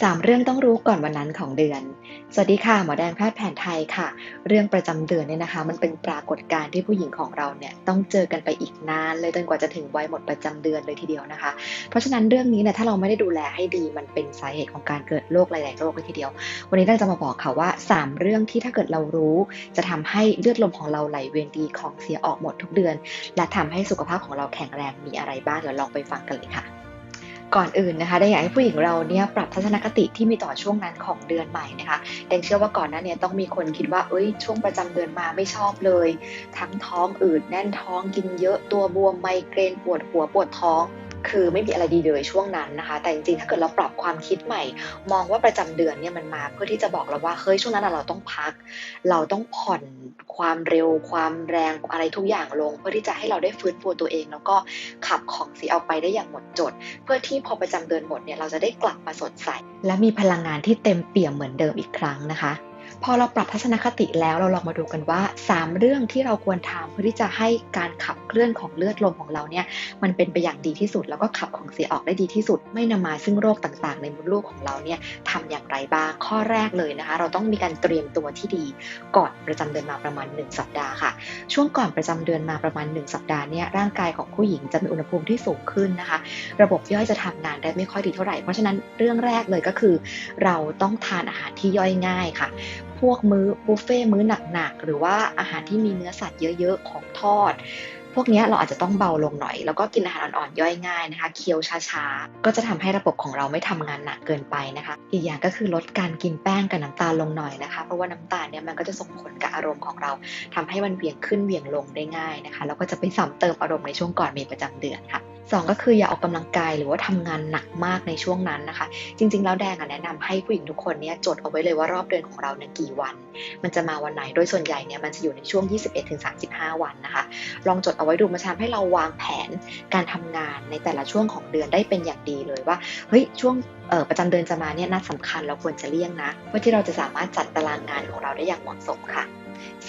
3 เรื่องต้องรู้ก่อนวันนั้นของเดือน สวัสดีค่ะ หมอแดงแพทย์แผนไทยค่ะ เรื่องประจำเดือนเนี่ยนะคะ มันเป็นปรากฏการณ์ที่ผู้หญิงของเราเนี่ยต้องเจอกันไปอีกนานเลยจนกว่าจะถึงวัยหมดประจำเดือนเลยทีเดียวนะคะ เพราะฉะนั้นเรื่องนี้เนี่ยถ้าเราไม่ได้ดูแลให้ดีมันเป็นสาเหตุของการเกิดโรคหลาย ๆ โรคเลยทีเดียว วันนี้เราจะมาบอกค่ะว่า 3 เรื่องที่ถ้าเกิดเรารู้ จะทำให้เลือดลมของเราไหลเวียนดีของเสียออกหมดทุกเดือน และทำให้สุขภาพของเราแข็งแรงมีอะไรบ้างเดี๋ยวลองไปฟังกันเลยค่ะ ก่อนอื่นนะคะได้อยากให้ผู้หญิงเราเนี่ยปรับทัศนคติที่มีต่อช่วงนั้นของเดือนใหม่นะคะแดงเชื่อว่าก่อนหน้านี้ต้องมีคนคิดว่าเอ้ยช่วงประจำเดือนมาไม่ชอบเลย ทั้งท้องอืดแน่นท้องกินเยอะตัวบวมไมเกรนปวดหัวปวดท้อง คือไม่มีอะไรดีเลยช่วงนั้นนะคะ แต่จริงๆ ถ้าเกิดเราปรับความคิดใหม่ มองว่าประจำเดือนเนี่ยมันมาเพื่อที่จะบอกเราว่าเฮ้ยช่วงนั้นเราต้องพัก เราต้องผ่อนความเร็วความแรงอะไรทุกอย่างลง เพื่อที่จะให้เราได้ฟื้นฟูตัวเอง แล้วก็ขับของเสียออกไปได้อย่างหมดจด เพื่อที่พอประจำเดือนหมดเนี่ยเราจะได้กลับมาสดใส และมีพลังงานที่เต็มเปี่ยมเหมือนเดิมอีกครั้งนะคะ พอเราปรับทัศนคติแล้วเราลองมาดูกันว่า 3 เรื่องที่เราควรทำเพื่อที่จะให้การขับเคลื่อนของเลือดลมของเราเนี่ยมันเป็นไปอย่างดีที่สุด แล้วก็ขับของเสียออกได้ดีที่สุด ไม่นำมาซึ่งโรคต่างๆ ในมดลูกของเราเนี่ยทำอย่างไรบ้างข้อแรกเลยนะคะ เราต้องมีการเตรียมตัวที่ดีก่อนประจำเดือนมาประมาณ 1 สัปดาห์ค่ะ ช่วงก่อนประจำเดือนมาประมาณ 1 สัปดาห์เนี่ยร่างกายของผู้หญิงจะมีอุณหภูมิที่สูงขึ้นนะคะ ระบบย่อยจะทำงานได้ไม่ค่อยดีเท่าไหร่เพราะฉะนั้นเรื่องแรกเลยก็คือ เราต้องทานอาหารที่ย่อยง่ายค่ะ พวกมื้อบุฟเฟ่มื้อหนักๆหรือว่าอาหารที่มีเนื้อสัตว์เยอะๆของทอด พวกนี้เราอาจจะต้องเบาลงหน่อย แล้วก็กินอาหารอ่อนๆย่อยง่ายนะคะ เคี้ยวช้าๆ ก็จะทำให้ระบบของเราไม่ทำงานหนักเกินไปนะคะ อีกอย่างก็คือลดการกินแป้งกับน้ำตาลลงหน่อยนะคะ เพราะว่าน้ำตาลเนี่ยมันก็จะส่งผลกับอารมณ์ของเราทำให้มันเบี่ยงขึ้นเบี่ยงลงได้ง่ายนะคะ แล้วก็จะไปซ้ำเติมอารมณ์ในช่วงก่อนมีประจำเดือนค่ะ สองก็คืออย่าออกกำลังกายหรือว่าทำงานหนักมากในช่วงนั้นนะคะ จริง ๆ แล้วแดงแนะนำให้ผู้หญิงทุกคนเนี่ยจดเอาไว้เลยว่ารอบเดือนของเราเนี่ยกี่วัน มันจะมาวันไหนโดยส่วนใหญ่เนี่ยมันจะอยู่ในช่วง 21-35 วันนะคะ ลองจดเอาไว้ดูมาทำให้เราวางแผนการทำงานในแต่ละช่วงของเดือนได้เป็นอย่างดีเลยว่าเฮ้ยช่วงประจำเดือนจะมาเนี่ยนัดสำคัญเราควรจะเลี่ยงนะเพื่อที่เราจะสามารถจัดตารางงานของเราได้อย่างเหมาะสมค่ะ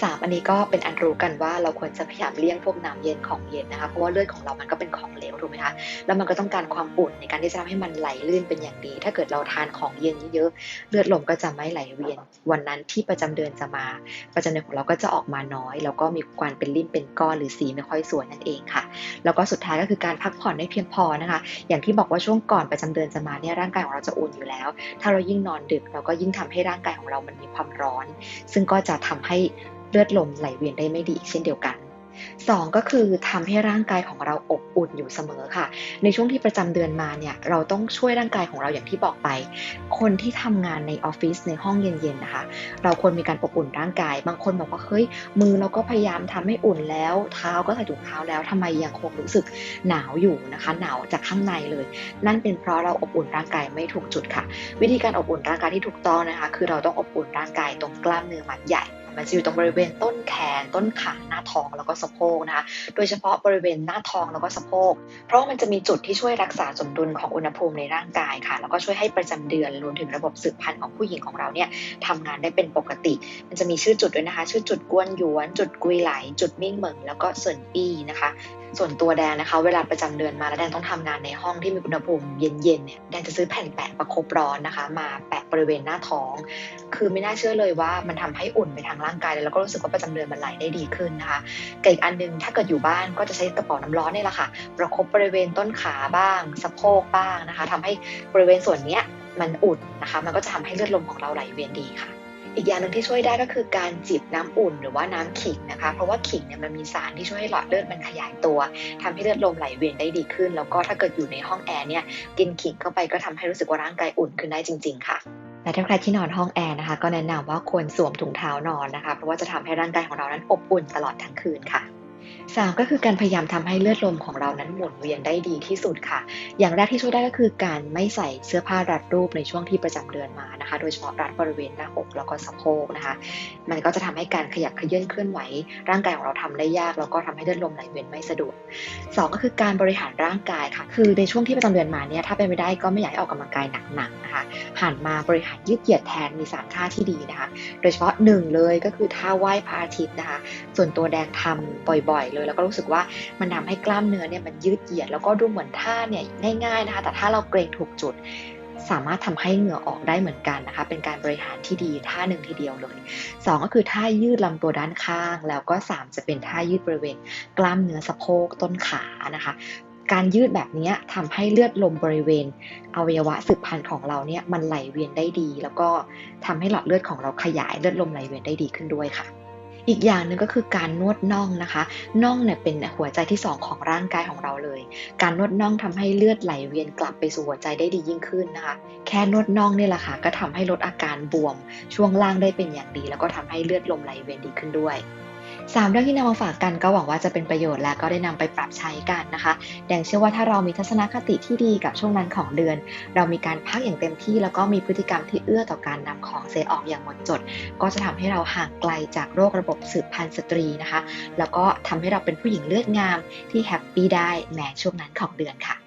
สามอันนี้ก็เป็นอันรู้กันว่าเราควรจะพยายามเลี่ยงพวกน้ำเย็นของเย็นนะคะเพราะว่าเลือดของเรามันก็เป็นของเหลวถูกไหมคะแล้วมันก็ต้องการความอุ่นในการที่จะทำให้มันไหลลื่นเป็นอย่างดี ถ้าเกิดเราทานของเย็นเยอะๆเลือดลมก็จะไม่ไหลเวียน วันนั้นที่ประจำเดือนจะมา ประจำเดือนของเราก็จะออกมาน้อย แล้วก็มีความเป็นริ่มเป็นก้อนหรือสีไม่ค่อยสวยนั่นเองค่ะ แล้วก็สุดท้ายก็คือการพักผ่อนให้เพียงพอนะคะ อย่างที่บอกว่าช่วงก่อนประจำเดือนจะมาเนี่ยร่างกายของเราจะอุ่นอยู่แล้ว ถ้าเรายิ่งนอนดึกเราก็ยิ่งทำให้ร่างกายของเรามันมีความร้อน ซึ่งก็จะทำให้ เลือดลมไหลเวียนได้ไม่ดีอีกเช่นเดียวกันสองก็คือทำให้ร่างกายของเราอบอุ่นอยู่เสมอค่ะ ในช่วงที่ประจำเดือนมาเนี่ยเราต้องช่วยร่างกายของเราอย่างที่บอกไป คนที่ทำงานในออฟฟิศในห้องเย็นๆนะคะ เราควรมีการอบอุ่นร่างกาย บางคนบอกว่าเฮ้ยมือเราก็พยายามทำให้อุ่นแล้ว เท้าก็ใส่ถุงเท้าแล้วทำไมยังคงรู้สึกหนาวอยู่นะคะ หนาวจากข้างในเลย นั่นเป็นเพราะเราอบอุ่นร่างกายไม่ถูกจุดค่ะ วิธีการอบอุ่นร่างกายที่ถูกต้องนะคะ คือเราต้องอบอุ่นร่างกายตรงกล้ามเนื้อมัดใหญ่ มันจะอยู่ตรงบริเวณต้นแขน ต้นขาหน้าท้องแล้วก็สะโพกนะคะ โดยเฉพาะบริเวณหน้าท้องแล้วก็สะโพก เพราะว่ามันจะมีจุดที่ช่วยรักษาสมดุลของอุณหภูมิในร่างกายค่ะ แล้วก็ช่วยให้ประจำเดือนรวมถึงระบบสืบพันธุ์ของผู้หญิงของเราเนี่ยทำงานได้เป็นปกติ มันจะมีชื่อจุดด้วยนะคะ ชื่อจุดกวนหยวน จุดกุยไหล จุดมิ่งเหมิงแล้วก็เซินอี้นะคะส่วนตัวแดนนะคะ เวลาประจำเดือนมาแล้วแดนต้องทำงานในห้องที่มีอุณหภูมิเย็นๆเนี่ยแดนจะซื้อแผ่นแปะประคบร้อนนะคะ มาแปะ บริเวณหน้าท้อง คือไม่น่าเชื่อเลยว่ามันทำให้อุ่นไปทางร่างกายเลยแล้วก็รู้สึกว่าประจำเดือนมันไหลได้ดีขึ้นนะคะกับอีกอันหนึงถ้าเกิดอยู่บ้านก็จะใช้กระเป๋าน้ำร้อนนี่แหละค่ะ ประคบบริเวณต้นขาบ้างสะโพกบ้างนะคะทำให้บริเวณส่วนเนี้ยมันอุ่นนะคะ มันก็จะทำให้เลือดลมของเราไหลเวียนดีค่ะอีกอย่างหนึ่งที่ช่วยได้ก็คือการจิบน้ำอุ่นหรือว่าน้ำขิงนะคะ เพราะว่าขิงเนี่ยมันมีสารที่ช่วยให้หลอดเลือดมันขยายตัวทำให้เลือดลมไหลเวียนได้ดีขึ้น แล้วก็ถ้าเกิดอยู่ในห้องแอร์เนี่ยกินขิงเข้าไปก็ทำให้รู้สึกว่าร่างกายอุ่นขึ้นได้จริง ๆ ค่ะ และถ้าใครที่นอนห้องแอร์นะคะ ก็แนะนำว่าควรสวมถุงเท้านอนนะคะ เพราะว่าจะทำให้ร่างกายของเรานั้นอบอุ่นตลอดทั้งคืนค่ะ สามก็คือการพยายามทำให้เลือดลมของเรานั้นหมุนเวียนได้ดีที่สุดค่ะ อย่างแรกที่ช่วยได้ก็คือการไม่ใส่เสื้อผ้ารัดรูปในช่วงที่ประจำเดือนมานะคะ โดยเฉพาะรัดบริเวณหน้าอกแล้วก็สะโพกนะคะ มันก็จะทำให้การขยับเขยื่อนเคลื่อนไหว ร่างกายของเราทำได้ยาก แล้วก็ทำให้เลือดลมไหลเวียนไม่สะดวกสองก็คือการบริหารร่างกายค่ะ คือในช่วงที่ประจำเดือนมาเนี่ยถ้าเป็นไม่ได้ก็ไม่อยากให้ออกกำลังกายหนักๆนะคะ หันมาบริหารยืดเหยียดแทนมีสามท่าที่ดีนะคะ โดยเฉพาะหนึ่งเลยก็คือท่าไหว้พระอาทิตย์นะคะ ส่วนตัวแดงทำบ่อยๆ เลย แล้วก็รู้สึกว่ามันทำให้กล้ามเนื้อเนี่ยมันยืดเหยียด แล้วก็ดูเหมือนท่าเนี่ยง่ายๆนะคะ แต่ถ้าเราเกรงถูกจุดสามารถทำให้เหงื่อออกได้เหมือนกันนะคะ เป็นการบริหารที่ดีท่าหนึ่งทีเดียวเลย 2 ก็คือท่ายืดลำตัวด้านข้าง แล้วก็ 3 จะเป็นท่ายืดบริเวณ กล้ามเนื้อสะโพกต้นขานะคะ การยืดแบบนี้ทำให้เลือดลมบริเวณ อวัยวะสืบพันธุ์ของเราเนี่ยมันไหลเวียนได้ดี แล้วก็ทำให้หลอดเลือดของเราขยายเลือดลมไหลเวียนได้ดีขึ้นด้วยค่ะ อีกอย่างหนึ่งก็คือการนวดน่องนะคะ น่องเนี่ยเป็นหัวใจที่สองของร่างกายของเราเลย การนวดน่องทำให้เลือดไหลเวียนกลับไปสู่หัวใจได้ดียิ่งขึ้นนะคะ แค่นวดน่องนี่แหละค่ะ ก็ทำให้ลดอาการบวม ช่วงล่างได้เป็นอย่างดี แล้วก็ทำให้เลือดลมไหลเวียนดีขึ้นด้วย สามเรื่องที่นำมาฝากกันก็หวังว่าจะเป็นประโยชน์และก็ได้นำไปปรับใช้กันนะคะ แดงเชื่อว่าถ้าเรามีทัศนคติที่ดีกับช่วงนั้นของเดือน เรามีการพักอย่างเต็มที่ แล้วก็มีพฤติกรรมที่เอื้อต่อการนำของเสียออกอย่างหมดจด ก็จะทำให้เราห่างไกลจากโรคระบบสืบพันธุ์สตรีนะคะ แล้วก็ทำให้เราเป็นผู้หญิงเลือดงามที่แฮปปี้ได้แม้ช่วงนั้นของเดือนค่ะ